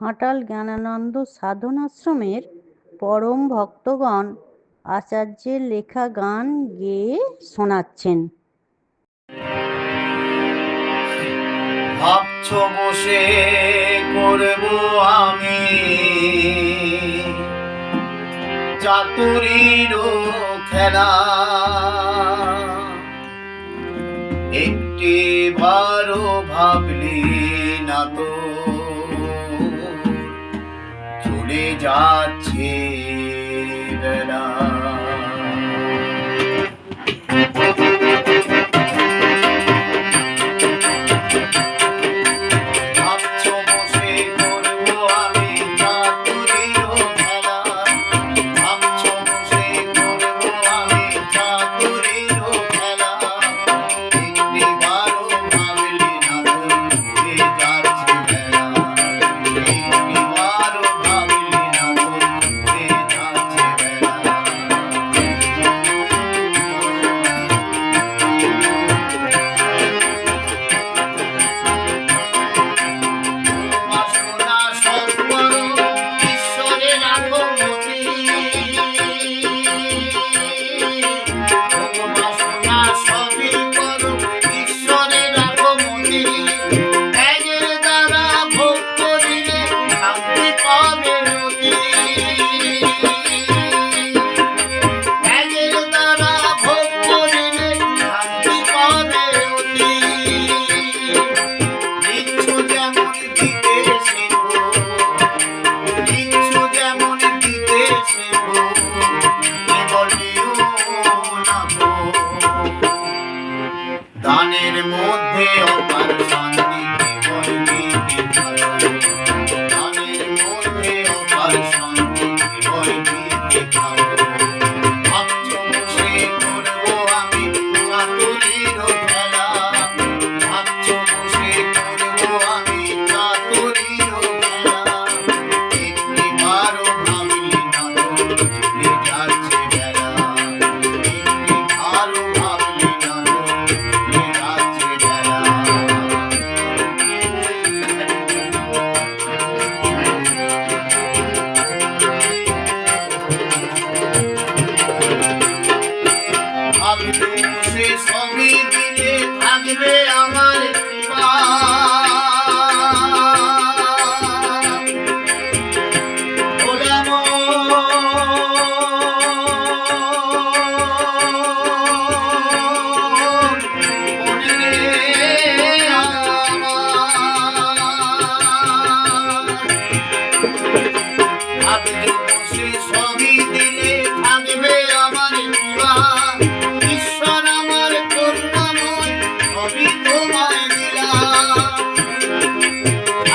হাঁটাল জ্ঞানানন্দ সাধনাশ্রমের পরম ভক্তগণ আচার্যের লেখা গান গেয়ে শোনাচ্ছেন। ভাবছ বসে করব আমি। চাতুরীর খেলা। একটি ভালো ভাবলি না তো যাচ্ছে।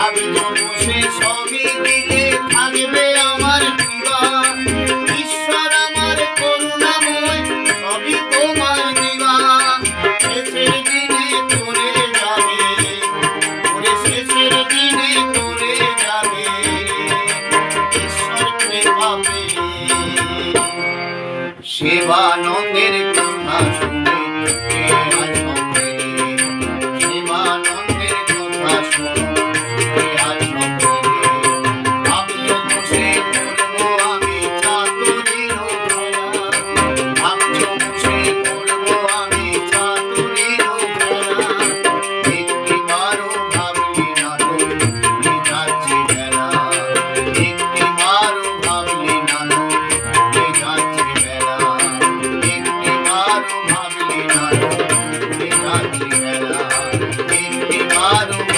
যাবি জন্ম সে সবই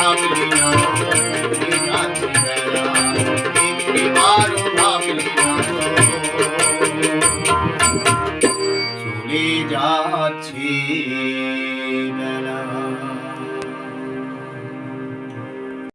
down